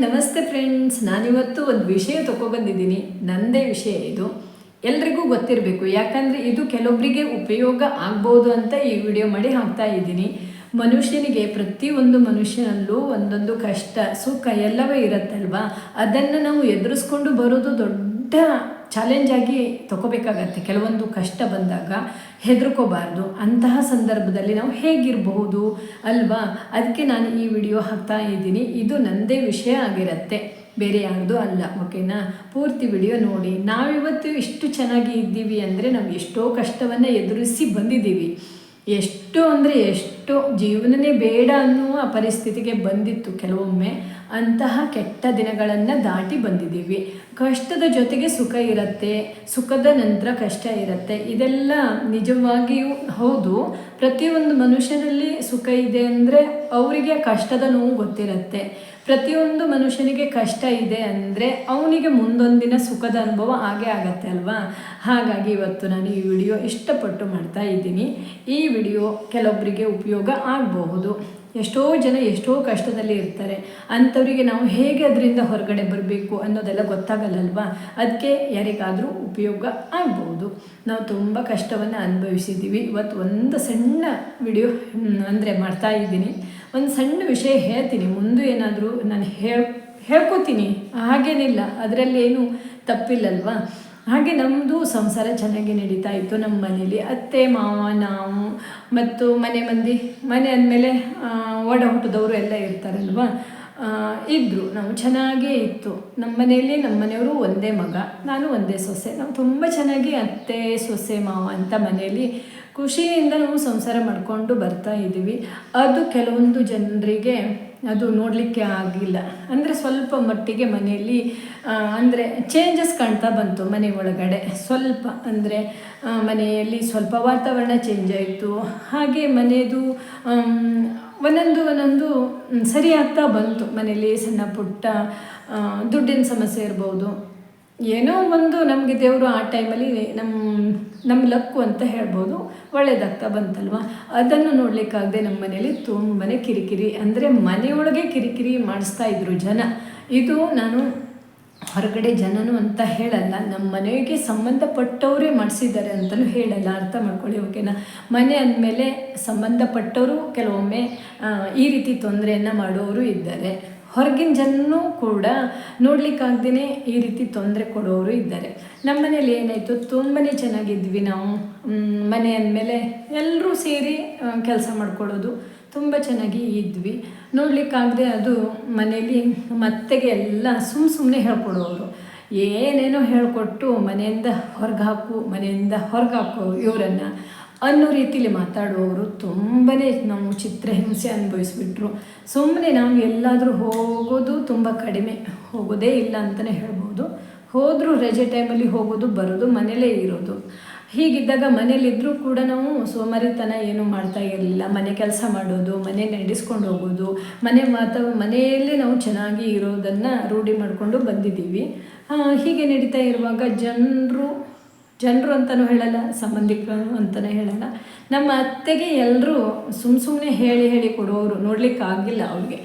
ನಮಸ್ತೆ ಫ್ರೆಂಡ್ಸ್. ನಾನಿವತ್ತು ಒಂದು ವಿಷಯ ತಗೊಬಂದಿದ್ದೀನಿ ನನ್ನದೇ ವಿಷಯ ಇದು. ಎಲ್ರಿಗೂ ಗೊತ್ತಿರಬೇಕು. ಯಾಕಂದರೆ ಇದು ಕೆಲವೊಬ್ಬರಿಗೆ ಉಪಯೋಗ ಆಗ್ಬೋದು ಅಂತ ಈ ವಿಡಿಯೋ ಮಾಡಿ ಹಾಕ್ತಾ ಇದ್ದೀನಿ. ಮನುಷ್ಯನಿಗೆ ಪ್ರತಿಯೊಂದು ಮನುಷ್ಯನಲ್ಲೂ ಒಂದೊಂದು ಕಷ್ಟ, ಸುಖ ಎಲ್ಲವೇ ಇರುತ್ತಲ್ವಾ? ಅದನ್ನು ನಾವು ಎದುರಿಸ್ಕೊಂಡು ಬರೋದು ದೊಡ್ಡ ಚಾಲೆಂಜ್ ಆಗಿ ತಗೋಬೇಕಾಗತ್ತೆ. ಕೆಲವೊಂದು ಕಷ್ಟ ಬಂದಾಗ ಹೆದರ್ಕೋಬಾರ್ದು. ಅಂತಹ ಸಂದರ್ಭದಲ್ಲಿ ನಾವು ಹೇಗಿರಬಹುದು ಅಲ್ವಾ? ಅದಕ್ಕೆ ನಾನು ಈ ವಿಡಿಯೋ ಹಾಕ್ತಾ ಇದ್ದೀನಿ. ಇದು ನನ್ನದೇ ವಿಷಯ ಆಗಿರುತ್ತೆ. ಬೇರೆ ಯಾರ್ದು ಅಲ್ಲ. ಓಕೆನಾ? ಪೂರ್ತಿ ವಿಡಿಯೋ ನೋಡಿ. ನಾವಿವತ್ತು ಇಷ್ಟು ಚೆನ್ನಾಗಿ ಇದ್ದೀವಿ ಅಂದರೆ ನಾವು ಎಷ್ಟೋ ಕಷ್ಟವನ್ನು ಎದುರಿಸಿ ಬಂದಿದ್ದೀವಿ. ಎಷ್ಟು ಅಂದರೆ ಎಷ್ಟು ಜೀವನನೇ ಬೇಡ ಅನ್ನುವ ಪರಿಸ್ಥಿತಿಗೆ ಬಂದಿತ್ತು ಕೆಲವೊಮ್ಮೆ. ಅಂತಹ ಕೆಟ್ಟ ದಿನಗಳನ್ನು ದಾಟಿ ಬಂದಿದ್ದೀವಿ. ಕಷ್ಟದ ಜೊತೆಗೆ ಸುಖ ಇರುತ್ತೆ, ಸುಖದ ನಂತರ ಕಷ್ಟ ಇರುತ್ತೆ. ಇದೆಲ್ಲ ನಿಜವಾಗಿಯೂ ಹೌದು. ಪ್ರತಿಯೊಂದು ಮನುಷ್ಯನಲ್ಲಿ ಸುಖ ಇದೆ ಅಂದರೆ ಅವರಿಗೆ ಕಷ್ಟದ ನೋವು ಗೊತ್ತಿರುತ್ತೆ. ಪ್ರತಿಯೊಂದು ಮನುಷ್ಯನಿಗೆ ಕಷ್ಟ ಇದೆ ಅಂದರೆ ಅವನಿಗೆ ಮುಂದೊಂದಿನ ಸುಖದ ಅನುಭವ ಹಾಗೆ ಆಗತ್ತೆ ಅಲ್ವಾ? ಹಾಗಾಗಿ ಇವತ್ತು ನಾನು ಈ ವಿಡಿಯೋ ಇಷ್ಟಪಟ್ಟು ಮಾಡ್ತಾ ಇದ್ದೀನಿ. ಈ ವಿಡಿಯೋ ಕೆಲವೊಬ್ಬರಿಗೆ ಉಪಯೋಗ ಆಗಬಹುದು. ಎಷ್ಟೋ ಜನ ಎಷ್ಟೋ ಕಷ್ಟದಲ್ಲಿ ಇರ್ತಾರೆ. ಅಂಥವರಿಗೆ ನಾವು ಹೇಗೆ ಅದರಿಂದ ಹೊರಗಡೆ ಬರಬೇಕು ಅನ್ನೋದೆಲ್ಲ ಗೊತ್ತಾಗಲ್ಲಲ್ವಾ? ಅದಕ್ಕೆ ಯಾರಿಗಾದರೂ ಉಪಯೋಗ ಆಗ್ಬೋದು ನಾವು ತುಂಬ ಕಷ್ಟವನ್ನು ಅನುಭವಿಸಿದ್ದೀವಿ. ಇವತ್ತು ಒಂದು ಸಣ್ಣ ವಿಡಿಯೋ ಅಂದರೆ ಮಾಡ್ತಾ ಇದ್ದೀನಿ. ಒಂದು ಸಣ್ಣ ವಿಷಯ ಹೇಳ್ತೀನಿ. ಮುಂದೆ ಏನಾದರೂ ನಾನು ಹೇಳ್, ಹೇಳ್ಕೊತೀನಿ. ಹಾಗೇನಿಲ್ಲ. ಅದರಲ್ಲೇನು ತಪ್ಪಿಲ್ಲಲ್ವಾ? ಹಾಗೆ ನಮ್ಮದು ಸಂಸಾರ ಚೆನ್ನಾಗಿ ನಡೀತಾ ಇತ್ತು. ನಮ್ಮ ಮನೇಲಿ ಅತ್ತೆ, ಮಾವ, ನಾವು ಮತ್ತು ಮನೆ ಮಂದಿ, ಮನೆ ಅಂದಮೇಲೆ ಓಡ ಹುಟ್ಟಿದವರು ಎಲ್ಲ ಇರ್ತಾರಲ್ವಾ? ಇದ್ದರು ನಾವು ಚೆನ್ನಾಗೇ ಇತ್ತು. ನಮ್ಮ ಮನೆಯಲ್ಲಿ ನಮ್ಮ ಮನೆಯವರು ಒಂದೇ ಮಗ, ನಾನು ಒಂದೇ ಸೊಸೆ. ನಾವು ತುಂಬ ಚೆನ್ನಾಗಿ ಅತ್ತೆ, ಸೊಸೆ, ಮಾವ ಅಂತ ಮನೆಯಲ್ಲಿ ಖುಷಿಯಿಂದ ನಾವು ಸಂಸಾರ ಮಾಡಿಕೊಂಡು ಬರ್ತಾ ಇದ್ದೀವಿ. ಅದು ಕೆಲವೊಂದು ಜನರಿಗೆ ಅದು ನೋಡಲಿಕ್ಕೆ ಆಗಿಲ್ಲ. ಅಂದರೆ ಸ್ವಲ್ಪ ಮಟ್ಟಿಗೆ ಮನೆಯಲ್ಲಿ ಅಂದರೆ ಚೇಂಜಸ್ ಕಾಣ್ತಾ ಬಂತು ಮನೆ ಒಳಗಡೆ. ಸ್ವಲ್ಪ ಅಂದರೆ ಮನೆಯಲ್ಲಿ ಸ್ವಲ್ಪ ವಾತಾವರಣ ಚೇಂಜ್ ಆಯಿತು. ಹಾಗೆ ಮನೆಯದು ಒಂದೊಂದು ಒಂದೊಂದು ಸರಿಯಾಗ್ತಾ ಬಂತು. ಮನೆಯಲ್ಲಿ ಸಣ್ಣ ಪುಟ್ಟ ದುಡ್ಡಿನ ಸಮಸ್ಯೆ ಇರ್ಬೋದು. ಏನೋ ಒಂದು ನಮಗೆ ದೇವರು ಆ ಟೈಮಲ್ಲಿ ನಮ್ಮ ನಮ್ಮ ಲಕ್ಕು ಅಂತ ಹೇಳ್ಬೋದು. ಒಳ್ಳೇದಾಗ್ತಾ ಬಂತಲ್ವ? ಅದನ್ನು ನೋಡಲಿಕ್ಕಾಗದೆ ನಮ್ಮ ಮನೇಲಿ ತುಂಬಾ ಕಿರಿಕಿರಿ, ಅಂದರೆ ಮನೆಯೊಳಗೆ ಕಿರಿಕಿರಿ ಮಾಡಿಸ್ತಾ ಇದ್ರು ಜನ. ಇದು ನಾನು ಹೊರಗಡೆ ಜನನು ಅಂತ ಹೇಳಲ್ಲ ನಮ್ಮ ಮನೆಗೆ ಸಂಬಂಧಪಟ್ಟವರೇ ಮಾಡಿಸಿದ್ದಾರೆ ಅಂತಲೂ ಹೇಳಲ್ಲ. ಅರ್ಥ ಮಾಡ್ಕೊಳ್ಳಿ, ಓಕೆನಾ? ಮನೆ ಅಂದಮೇಲೆ ಸಂಬಂಧಪಟ್ಟವರು ಕೆಲವೊಮ್ಮೆ ಈ ರೀತಿ ತೊಂದರೆಯನ್ನು ಮಾಡೋರು ಇದ್ದಾರೆ. ಹೊರಗಿನ ಜನನೂ ಕೂಡ ನೋಡಲಿಕ್ಕಾಗ್ದೇ ಈ ರೀತಿ ತೊಂದರೆ ಕೊಡೋರು ಇದ್ದಾರೆ. ನಮ್ಮ ಮನೇಲಿ ಏನಾಯಿತು? ತುಂಬಾ ಚೆನ್ನಾಗಿದ್ವಿ ನಾವು. ಮನೆ ಅಂದಮೇಲೆ ಎಲ್ಲರೂ ಸೇರಿ ಕೆಲಸ ಮಾಡ್ಕೊಳ್ಳೋದು ತುಂಬ ಚೆನ್ನಾಗಿ ಇದ್ವಿ. ನೋಡಲಿಕ್ಕಾಗದೆ ಅದು ಮನೇಲಿ ಮತ್ತೆಗೆ ಎಲ್ಲ ಸುಮ್ಮ ಸುಮ್ಮನೆ ಹೇಳ್ಕೊಡೋರು. ಏನೇನೋ ಹೇಳಿಕೊಟ್ಟು ಮನೆಯಿಂದ ಹೊರಗೆ ಹಾಕು, ಮನೆಯಿಂದ ಹೊರಗೆ ಹಾಕು ಇವರನ್ನು. ಅನ್ನೋ ರೀತಿಲಿ ಮಾತಾಡುವವರು ತುಂಬಾ ನಾವು ಚಿತ್ರಹಿಂಸೆ ಅನುಭವಿಸ್ಬಿಟ್ರು. ಸುಮ್ಮನೆ ನಾವು ಎಲ್ಲಾದರೂ ಹೋಗೋದು ತುಂಬ ಕಡಿಮೆ, ಹೋಗೋದೇ ಇಲ್ಲ ಅಂತಲೇ ಹೇಳ್ಬೋದು. ಹೋದರೂ ರಜೆ ಟೈಮಲ್ಲಿ ಹೋಗೋದು, ಬರೋದು ಮನೇಲೇ ಇರೋದು. ಹೀಗಿದ್ದಾಗ ಮನೇಲಿದ್ದರೂ ಕೂಡ ನಾವು ಸೋಮಾರಿತನ ಏನು ಮಾಡ್ತಾ ಇರಲಿಲ್ಲ. ಮನೆ ಕೆಲಸ ಮಾಡೋದು, ಮನೆ ನಡೆಸ್ಕೊಂಡು ಹೋಗೋದು, ಮನೆ ಮಾತ, ಮನೆಯಲ್ಲೇ ನಾವು ಚೆನ್ನಾಗಿ ಇರೋದನ್ನು ರೂಢಿ ಮಾಡಿಕೊಂಡು ಬಂದಿದ್ದೀವಿ. ಹೀಗೆ ನಡೀತಾ ಇರುವಾಗ ಜನರು ಜನರು ಅಂತಲೂ ಹೇಳಲ್ಲ, ಸಂಬಂಧಿಕರು ಅಂತಲೇ ಹೇಳಲ್ಲ. ನಮ್ಮ ಅತ್ತೆಗೆ ಎಲ್ಲರೂ ಸುಮ್ಮ ಸುಮ್ಮನೆ ಹೇಳಿ ಹೇಳಿ ಕೊಡೋರು ನೋಡ್ಲಿಕ್ಕೆ ಆಗಿಲ್ಲ ಅವ್ರಿಗೆ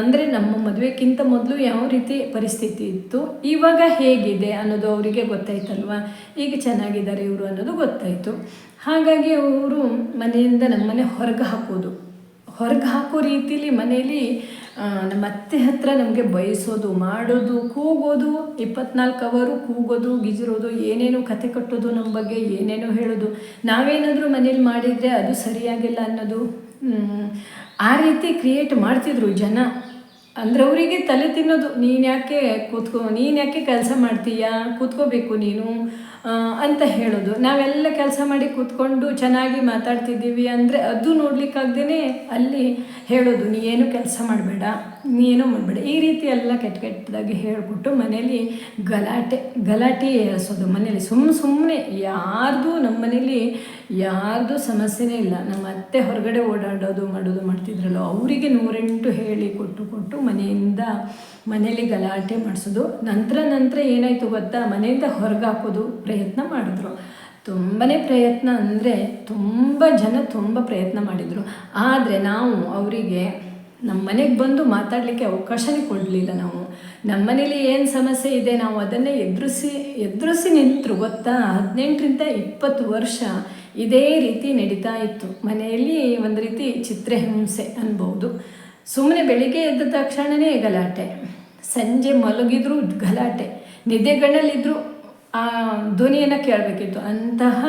ಅಂದರೆ ನಮ್ಮ ಮದುವೆಗಿಂತ ಮೊದಲು ಯಾವ ರೀತಿ ಪರಿಸ್ಥಿತಿ ಇತ್ತು, ಇವಾಗ ಹೇಗಿದೆ ಅನ್ನೋದು ಅವರಿಗೆ ಗೊತ್ತಾಯ್ತಲ್ವ? ಈಗ ಚೆನ್ನಾಗಿದ್ದಾರೆ ಇವರು ಅನ್ನೋದು ಗೊತ್ತಾಯಿತು. ಹಾಗಾಗಿ ಅವರು ಮನೆಯಿಂದ ನಮ್ಮನೆ ಹೊರಗೆ ಹಾಕೋದು. ಹೊರಗೆ ಹಾಕೋ ರೀತಿಲಿ ಮನೆಯಲ್ಲಿ ನಮ್ಮ ಅತ್ತೆ ಹತ್ರ ನಮಗೆ ಬಯಸೋದು, ಮಾಡೋದು, ಕೂಗೋದು, ಇಪ್ಪತ್ನಾಲ್ಕು ಅವರು ಕೂಗೋದು, ಗಿಜಿರೋದು, ಏನೇನು ಕತೆ ಕಟ್ಟೋದು ನಮ್ಮ ಬಗ್ಗೆ, ಏನೇನೋ ಹೇಳೋದು, ನಾವೇನಾದರೂ ಮನೇಲಿ ಮಾಡಿದರೆ ಅದು ಸರಿಯಾಗಿಲ್ಲ ಅನ್ನೋದು ಆ ರೀತಿ ಕ್ರಿಯೇಟ್ ಮಾಡ್ತಿದ್ರು ಜನ. ಅಂದರೆ ಅವರಿಗೆ ತಲೆ ತಿನ್ನೋದು ನೀನು ಯಾಕೆ ಕೂತ್ಕೋ ನೀನು ಯಾಕೆ ಕೆಲಸ ಮಾಡ್ತೀಯಾ, ಕೂತ್ಕೋಬೇಕು ನೀನು ಅಂತ ಹೇಳೋದು. ನಾವೆಲ್ಲ ಕೆಲಸ ಮಾಡಿ ಕೂತ್ಕೊಂಡು ಚೆನ್ನಾಗಿ ಮಾತಾಡ್ತಿದ್ದೀವಿ ಅಂದರೆ ಅದು ನೋಡ್ಲಿಕ್ಕಾಗ್ದೇ ಅಲ್ಲಿ ಹೇಳೋದು, ನೀ ಏನು ಕೆಲಸ ಮಾಡಬೇಡ, ನೀ ಏನೂ ಮಾಡಬೇಡ. ಈ ರೀತಿ ಎಲ್ಲ ಕೆಟ್ಟ ಕೆಟ್ಟದಾಗಿ ಹೇಳಿಬಿಟ್ಟು ಮನೇಲಿ ಗಲಾಟೆ ಗಲಾಟೆ ಏರಿಸೋದು ಮನೇಲಿ ಸುಮ್ಮ ಸುಮ್ಮನೆ ಯಾರ್ದು ನಮ್ಮ ಮನೇಲಿ ಯಾರ್ದು ಸಮಸ್ಯೆನೇ ಇಲ್ಲ. ನಮ್ಮ ಅತ್ತೆ ಹೊರಗಡೆ ಓಡಾಡೋದು, ಮಾಡೋದು ಮಾಡ್ತಿದ್ರಲ್ಲೋ, ಅವರಿಗೆ ನೂರೆಂಟು ಹೇಳಿ ಕೊಟ್ಟು ಕೊಟ್ಟು ಮನೆಯಿಂದ ಮನೇಲಿ ಗಲಾಟೆ ಮಾಡಿಸೋದು. ನಂತರ ನಂತರ ಏನಾಯಿತು ಗೊತ್ತಾ? ಮನೆಯಿಂದ ಹೊರಗೆ ಹಾಕೋದು ಪ್ರಯತ್ನ ಮಾಡಿದ್ರು. ತುಂಬಾ ಪ್ರಯತ್ನ ಅಂದರೆ ತುಂಬ ಜನ ತುಂಬ ಪ್ರಯತ್ನ ಮಾಡಿದರು. ಆದರೆ ನಾವು ಅವರಿಗೆ ನಮ್ಮ ಮನೆಗೆ ಬಂದು ಮಾತಾಡಲಿಕ್ಕೆ ಅವಕಾಶನೇ ಕೊಡಲಿಲ್ಲ ನಾವು. ನಮ್ಮ ಮನೇಲಿ ಏನು ಸಮಸ್ಯೆ ಇದೆ ನಾವು ಅದನ್ನೇ ಎದುರಿಸಿ ಎದುರಿಸಿ ನಿಂತರು ಗೊತ್ತಾ? ಹದಿನೆಂಟರಿಂದ ಇಪ್ಪತ್ತು ವರ್ಷ ಇದೇ ರೀತಿ ನಡೀತಾ ಇತ್ತು. ಮನೆಯಲ್ಲಿ ಒಂದು ರೀತಿ ಚಿತ್ರಹಿಂಸೆ ಅನ್ಬೋದು. ಸುಮ್ಮನೆ ಬೆಳಿಗ್ಗೆ ಎದ್ದ ತಕ್ಷಣವೇ ಗಲಾಟೆ. ಸಂಜೆ ಮಲಗಿದ್ರು ಗಲಾಟೆ. ನಿದ್ದೆಗಣ್ಣಲ್ಲಿದ್ದರೂ ಆ ಧ್ವನಿಯನ್ನು ಕೇಳಬೇಕಿತ್ತು. ಅಂತಹ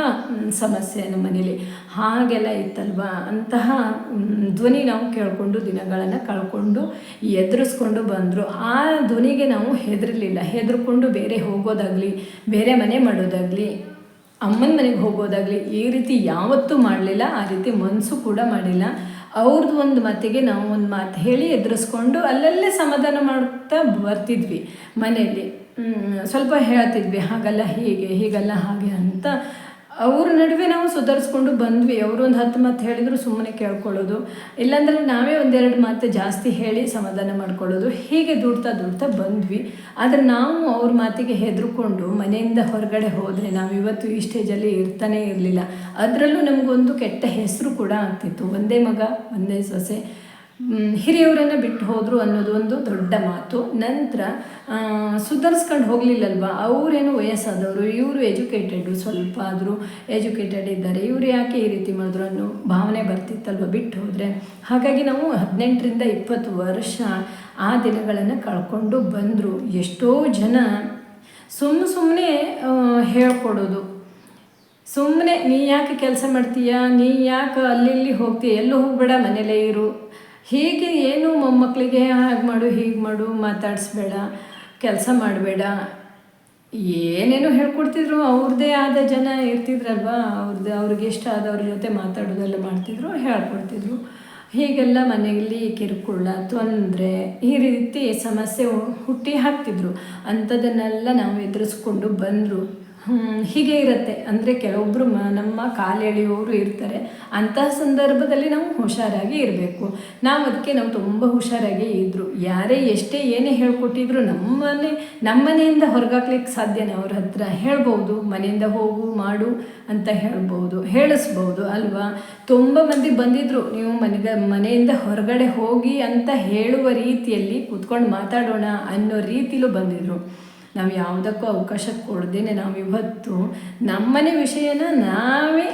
ಸಮಸ್ಯೆ ನಮ್ಮ ಮನೇಲಿ. ಹಾಗೆಲ್ಲ ಇತ್ತಲ್ವಾ? ಅಂತಹ ಧ್ವನಿ ನಾವು ಕೇಳಿಕೊಂಡು ದಿನಗಳನ್ನು ಕಳ್ಕೊಂಡು ಎದುರಿಸ್ಕೊಂಡು ಬಂದರು. ಆ ಧ್ವನಿಗೆ ನಾವು ಹೆದರಲಿಲ್ಲ. ಹೆದರ್ಕೊಂಡು ಬೇರೆ ಹೋಗೋದಾಗಲಿ, ಬೇರೆ ಮನೆ ಮಾಡೋದಾಗಲಿ, ಅಮ್ಮನ ಮನೆಗೆ ಹೋಗೋದಾಗಲಿ ಈ ರೀತಿ ಯಾವತ್ತೂ ಮಾಡಲಿಲ್ಲ. ಆ ರೀತಿ ಮನಸ್ಸು ಕೂಡ ಮಾಡಿಲ್ಲ. ಅವ್ರದ್ದು ಒಂದು ಮಾತಿಗೆ ನಾವು ಒಂದು ಮಾತು ಹೇಳಿ ಎದುರಿಸ್ಕೊಂಡು ಅಲ್ಲಲ್ಲೇ ಸಮಾಧಾನ ಮಾಡ್ತಾ ಬರ್ತಿದ್ವಿ ಮನೆಯಲ್ಲಿ. ಸ್ವಲ್ಪ ಹೇಳ್ತಿದ್ವಿ, ಹಾಗಲ್ಲ, ಹೀಗೆ, ಹೀಗಲ್ಲ, ಹಾಗೆ ಅಂತ. ಅವ್ರ ನಡುವೆ ನಾವು ಸುಧಾರಿಸ್ಕೊಂಡು ಬಂದ್ವಿ. ಅವರು ಒಂದು ಹತ್ತು ಮಾತು ಹೇಳಿದ್ರು, ಸುಮ್ಮನೆ ಕೇಳ್ಕೊಳ್ಳೋದು. ಇಲ್ಲಾಂದ್ರೆ ನಾವೇ ಒಂದೆರಡು ಮಾತು ಜಾಸ್ತಿ ಹೇಳಿ ಸಮಾಧಾನ ಮಾಡ್ಕೊಳ್ಳೋದು. ಹೀಗೆ ದುಡ್ತಾ ದುಡ್ತಾ ಬಂದ್ವಿ. ಆದರೆ ನಾವು ಅವ್ರ ಮಾತಿಗೆ ಹೆದರ್ಕೊಂಡು ಮನೆಯಿಂದ ಹೊರಗಡೆ ಹೋದರೆ ನಾವು ಇವತ್ತು ಈ ಸ್ಟೇಜಲ್ಲಿ ಇರ್ತಾನೆ ಇರಲಿಲ್ಲ. ಅದರಲ್ಲೂ ನಮಗೊಂದು ಕೆಟ್ಟ ಹೆಸರು ಕೂಡ ಆಗ್ತಿತ್ತು. ಒಂದೇ ಮಗ, ಒಂದೇ ಸೊಸೆ ಹಿರಿಯವರನ್ನು ಬಿಟ್ಟು ಹೋದರು ಅನ್ನೋದು ಒಂದು ದೊಡ್ಡ ಮಾತು. ನಂತರ ಸುಧಾರಿಸ್ಕೊಂಡು ಹೋಗಲಿಲ್ಲಲ್ವ? ಅವರೇನು ವಯಸ್ಸಾದವರು, ಇವರು ಎಜುಕೇಟೆಡು ಸ್ವಲ್ಪ ಆದರೂ ಎಜುಕೇಟೆಡ್ ಇದ್ದಾರೆ. ಇವರು ಯಾಕೆ ಈ ರೀತಿ ಮಾಡಿದ್ರು ಅನ್ನೋ ಭಾವನೆ ಬರ್ತಿತ್ತಲ್ವ ಬಿಟ್ಟು ಹೋದರೆ? ಹಾಗಾಗಿ ನಾವು ಹದಿನೆಂಟರಿಂದ ಇಪ್ಪತ್ತು ವರ್ಷ ಆ ದಿನಗಳನ್ನು ಕಳ್ಕೊಂಡು ಬಂದರು. ಎಷ್ಟೋ ಜನ ಸುಮ್ಮ ಸುಮ್ಮನೆ ಹೇಳ್ಕೊಡೋದು. ಸುಮ್ಮನೆ ನೀ ಯಾಕೆ ಕೆಲಸ ಮಾಡ್ತೀಯಾ? ನೀ ಯಾಕೆ ಅಲ್ಲಿ ಹೋಗ್ತೀಯ? ಎಲ್ಲೂ ಹೋಗಬೇಡ ಮನೇಲೇ ಇರು. ಹೀಗೆ ಏನು ಮೊಮ್ಮಕ್ಕಳಿಗೆ ಹಾಗೆ ಮಾಡು, ಹೀಗೆ ಮಾಡು, ಮಾತಾಡಿಸ್ಬೇಡ, ಕೆಲಸ ಮಾಡಬೇಡ, ಏನೇನೋ ಹೇಳ್ಕೊಡ್ತಿದ್ರು ಅವ್ರದ್ದೇ ಆದ ಜನ ಇರ್ತಿದ್ರಲ್ವಾ ಅವ್ರದ್ದು ಅವ್ರಿಗೆ ಇಷ್ಟ ಆದವ್ರ ಜೊತೆ ಮಾತಾಡೋದೆಲ್ಲ ಮಾಡ್ತಿದ್ರು, ಹೇಳ್ಕೊಡ್ತಿದ್ರು. ಹೀಗೆಲ್ಲ ಮನೆಯಲ್ಲಿ ಕಿರುಕುಳ ತೊಂದರೆ, ಈ ರೀತಿ ಸಮಸ್ಯೆ ಹುಟ್ಟಿ ಹಾಕ್ತಿದ್ರು. ಅಂಥದ್ದನ್ನೆಲ್ಲ ನಾವು ಎದುರಿಸ್ಕೊಂಡು ಬಂದರು. ಹೀಗೆ ಇರುತ್ತೆ. ಅಂದರೆ ಕೆಲವೊಬ್ಬರು ಮ, ನಮ್ಮ ಕಾಲೆಳೆಯೋರು ಇರ್ತಾರೆ. ಅಂತಹ ಸಂದರ್ಭದಲ್ಲಿ ನಾವು ಹುಷಾರಾಗಿ ಇರಬೇಕು. ನಾವು ಅದಕ್ಕೆ ನಾವು ತುಂಬ ಹುಷಾರಾಗಿ ಇದ್ದರು ಯಾರೇ ಎಷ್ಟೇ ಏನೇ ಹೇಳ್ಕೊಟ್ಟಿದ್ರು ನಮ್ಮನೆ, ನಮ್ಮನೆಯಿಂದ ಹೊರಗಾಕ್ಲಿಕ್ಕೆ ಸಾಧ್ಯನೇ. ಅವ್ರ ಹತ್ರ ಹೇಳ್ಬೋದು, ಮನೆಯಿಂದ ಹೋಗು, ಮಾಡು ಅಂತ ಹೇಳ್ಬೋದು, ಹೇಳಿಸ್ಬೋದು, ಅಲ್ವಾ? ತುಂಬ ಮಂದಿ ಬಂದಿದ್ರು, ನೀವು ಮನೆಗೆ, ಮನೆಯಿಂದ ಹೊರಗಡೆ ಹೋಗಿ ಅಂತ ಹೇಳುವ ರೀತಿಯಲ್ಲಿ ಕೂತ್ಕೊಂಡು ಮಾತಾಡೋಣ ಅನ್ನೋ ರೀತಿಲೂ ಬಂದಿದ್ರು. ನಾವು ಯಾವುದಕ್ಕೂ ಅವಕಾಶ ಕೊಡ್ದೇನೆ ನಾವು ಇವತ್ತು ನಮ್ಮನೆ ವಿಷಯನ ನಾವೇ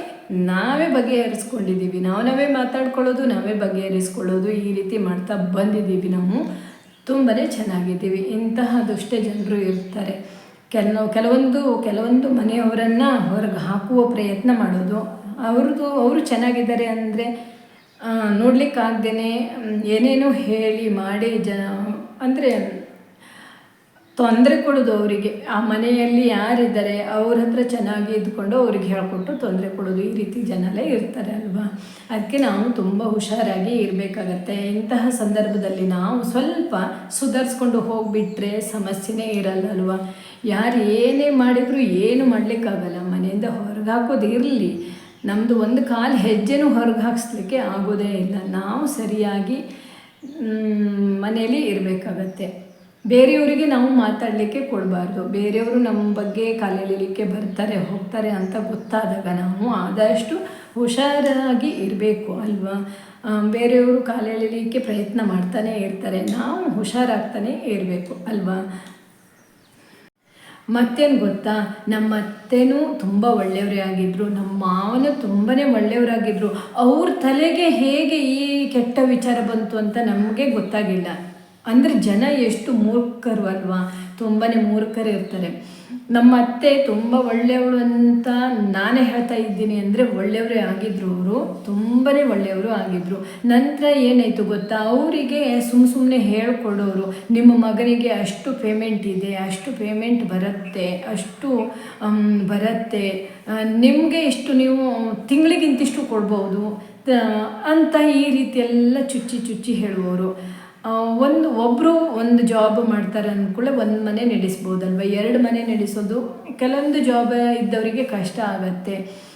ನಾವೇ ಬಗೆಹರಿಸ್ಕೊಂಡಿದ್ದೀವಿ. ನಾವು ನಾವೇ ಮಾತಾಡ್ಕೊಳ್ಳೋದು, ನಾವೇ ಬಗೆಹರಿಸ್ಕೊಳ್ಳೋದು ಈ ರೀತಿ ಮಾಡ್ತಾ ಬಂದಿದ್ದೀವಿ. ನಾವು ತುಂಬಾ ಚೆನ್ನಾಗಿದ್ದೀವಿ. ಇಂತಹ ದುಷ್ಟ ಜನರು ಇರ್ತಾರೆ. ಕೆಲ ಕೆಲವೊಂದು ಕೆಲವೊಂದು ಮನೆಯವರನ್ನು ಹೊರಗೆ ಹಾಕುವ ಪ್ರಯತ್ನ ಮಾಡೋದು. ಅವ್ರದ್ದು, ಅವರು ಚೆನ್ನಾಗಿದ್ದಾರೆ ಅಂದರೆ ನೋಡಲಿಕ್ಕಾಗ್ದೇ ಏನೇನೋ ಹೇಳಿ ಮಾಡಿ ಜನ, ಅಂದರೆ ತೊಂದರೆ ಕೊಡೋದು ಅವರಿಗೆ. ಆ ಮನೆಯಲ್ಲಿ ಯಾರಿದ್ದಾರೆ ಅವ್ರ ಹತ್ರ ಚೆನ್ನಾಗಿ ಇದ್ಕೊಂಡು ಅವ್ರಿಗೆ ಹೇಳ್ಕೊಟ್ಟು ತೊಂದರೆ ಕೊಡೋದು ಈ ರೀತಿ ಜನಲೇ ಇರ್ತಾರೆ ಅಲ್ವಾ? ಅದಕ್ಕೆ ನಾವು ತುಂಬ ಹುಷಾರಾಗಿ ಇರಬೇಕಾಗತ್ತೆ. ಇಂತಹ ಸಂದರ್ಭದಲ್ಲಿ ನಾವು ಸ್ವಲ್ಪ ಸುಧಾರಿಸ್ಕೊಂಡು ಹೋಗಿಬಿಟ್ರೆ ಸಮಸ್ಯೆನೇ ಇರಲ್ಲ ಅಲ್ವಾ? ಯಾರು ಏನೇ ಮಾಡಿದರೂ ಏನು ಮಾಡಲಿಕ್ಕಾಗಲ್ಲ. ಮನೆಯಿಂದ ಹೊರಗೆ ಹಾಕೋದು ಇರಲಿ. ನಮ್ಮದು ಒಂದು ಕಾಲು ಹೆಜ್ಜೆನೂ ಹೊರಗೆ ಹಾಕ್ಸ್ಲಿಕ್ಕೆ ಆಗೋದೇ ಇಲ್ಲ. ನಾವು ಸರಿಯಾಗಿ ಮನೆಯಲ್ಲಿ ಇರಬೇಕಾಗತ್ತೆ. ಬೇರೆಯವರಿಗೆ ನಾವು ಮಾತಾಡಲಿಕ್ಕೆ ಕೊಡಬಾರ್ದು. ಬೇರೆಯವರು ನಮ್ಮ ಬಗ್ಗೆ ಕಾಲೆಳಿಲಿಕ್ಕೆ ಬರ್ತಾರೆ, ಹೋಗ್ತಾರೆ ಅಂತ ಗೊತ್ತಾದಾಗ ನಾವು ಆದಷ್ಟು ಹುಷಾರಾಗಿ ಇರಬೇಕು ಅಲ್ವಾ? ಬೇರೆಯವರು ಕಾಲೆಳಿಲಿಕ್ಕೆ ಪ್ರಯತ್ನ ಮಾಡ್ತಾನೆ ಇರ್ತಾರೆ. ನಾವು ಹುಷಾರಾಗ್ತಾನೆ ಇರಬೇಕು ಅಲ್ವಾ? ಮತ್ತೇನು ಗೊತ್ತಾ? ನಮ್ಮ ಅತ್ತೆನೂ ತುಂಬ ಒಳ್ಳೆಯವರೇ ಆಗಿದ್ದರು ನಮ್ಮ ಮಾವನು ತುಂಬಾ ಒಳ್ಳೆಯವರಾಗಿದ್ದರು ಅವ್ರ ತಲೆಗೆ ಹೇಗೆ ಈ ಕೆಟ್ಟ ವಿಚಾರ ಬಂತು ಅಂತ ನಮಗೆ ಗೊತ್ತಾಗಿಲ್ಲ. ಅಂದರೆ ಜನ ಎಷ್ಟು ಮೂರ್ಖರು ಅಲ್ವಾ? ತುಂಬಾ ಮೂರ್ಖರು ಇರ್ತಾರೆ. ನಮ್ಮ ಅತ್ತೆ ತುಂಬ ಒಳ್ಳೆಯವಳು ಅಂತ ನಾನೇ ಹೇಳ್ತಾ ಇದ್ದೀನಿ ಅಂದರೆ ಒಳ್ಳೆಯವರೇ ಆಗಿದ್ರು ಅವರು. ತುಂಬಾ ಒಳ್ಳೆಯವರು ಆಗಿದ್ರು. ನಂತರ ಏನಾಯಿತು ಗೊತ್ತಾ? ಅವರಿಗೆ ಸುಮ್ಮ ಸುಮ್ಮನೆ ಹೇಳ್ಕೊಡೋರು. ನಿಮ್ಮ ಮಗನಿಗೆ ಅಷ್ಟು ಪೇಮೆಂಟ್ ಇದೆ, ಅಷ್ಟು ಪೇಮೆಂಟ್ ಬರುತ್ತೆ, ಅಷ್ಟು ಬರುತ್ತೆ. ನಿಮಗೆ ಇಷ್ಟು ನೀವು ತಿಂಗಳಿಗಿಂತಿಷ್ಟು ಕೊಡ್ಬೋದು. ಅಂತ ಈ ರೀತಿಯೆಲ್ಲ ಚುಚ್ಚಿ ಚುಚ್ಚಿ ಹೇಳುವವರು. ಒಂದು ಒಬ್ಬರು ಒಂದು ಜಾಬ್ ಮಾಡ್ತಾರೆ ಅಂದ್ಕೊಳ್ಳೆ ಒಂದು ಮನೆ ನಡೆಸ್ಬೋದಲ್ವ? ಎರಡು ಮನೆ ನಡೆಸೋದು ಕೆಲವೊಂದು ಜಾಬ್ ಇದ್ದವರಿಗೆ ಕಷ್ಟ ಆಗತ್ತೆ.